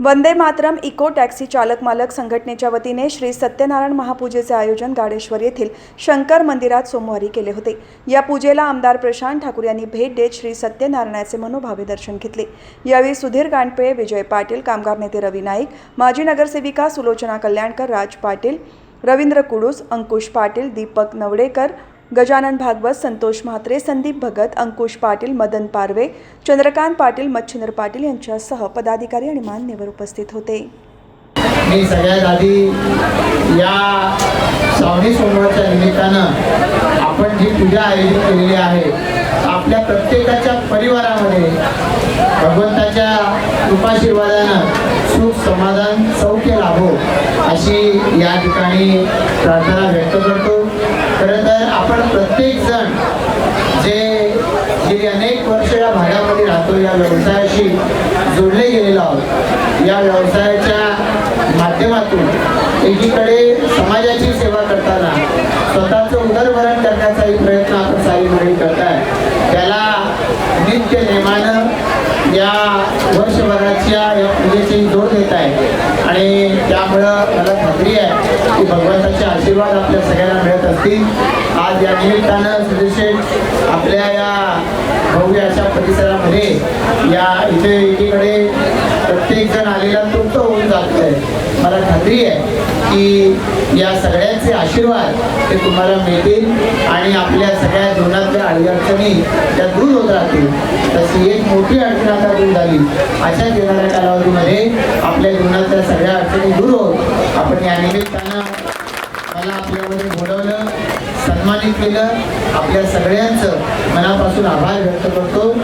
Vande Mataram eco taxi चालक मालक संघटनेच्या वतीने श्री सत्यनारायण महापूजेचे आयोजन गाडेश्वर येथील शंकर मंदिरात सोमवारी केले होते. या पूजेला आमदार प्रशांत ठाकूर यांनी भेट देत श्री सत्यनारायणाचे मनोभावे दर्शन घेतले. यावेळी सुधीर गांडपे विजय पाटील कामगार नेते रवी नाईक माजी नगरसेविका सुलोचना कल्याणकर राज पाटील रवींद्र कुडूस अंकुश पाटील दीपक नवडेकर गजानन भागवत संतोष म्हात्रे संदीप भगत अंकुश पाटील मदन पारवे चंद्रकांत पाटील मच्छिंद्र पाटील यांच्यासह पदाधिकारी आणि मान्यवर उपस्थित होते. मी सगळ्यात आधी या श्रावणी सोमवारच्या निमित्तानं आपण जी पूजा आयोजित केलेली आहे आपल्या प्रत्येकाच्या परिवारामध्ये भगवंताच्या कृपाशीर्वादानं सुख समाधान सौख्य लाभो अशी या ठिकाणी प्रार्थना व्यक्त करतो. तर आपण प्रत्येक जण जे गेली अनेक वर्ष या भागामध्ये राहतो या व्यवसायाशी जोडले गेलेलो आहोत या व्यवसायाच्या माध्यमातून एकीकडे समाजाची सेवा करताना स्वतःचं उदरभरण करण्याचाही प्रयत्न आपण साई मंडळी करताय. त्याला नित्य नेमानं या वर्षभराच्या या पूजेची जोड देत आहे आणि त्यामुळं मला खात्री आहे की भगवंताचे आशीर्वाद आपल्या सगळ्यांना मिळत असतील. आज या निमित्तानं सुदेशेठ आपल्या या भव्य अशा परिसरामध्ये या इथे एकीकडे प्रत्येक जण आलेला तृप्त होऊन जातोय. मला खात्री आहे की या सगळ्यांचे आशीर्वाद ते तुम्हाला मिळतील आणि आपल्या सगळ्या जीवनातल्या अडीअडचणी त्या दूर होत राहतील. तशी एक मोठी अडचण आता दूर झाली. अशा येणाऱ्या कालावधीमध्ये आपल्या जीवनातल्या सगळ्या अडचणी दूर होत आपण या निमित्तानं मला आपल्यामध्ये बोलवलं सन्मानित केलं. आपल्या सगळ्यांचं मनापासून आभार व्यक्त करतो.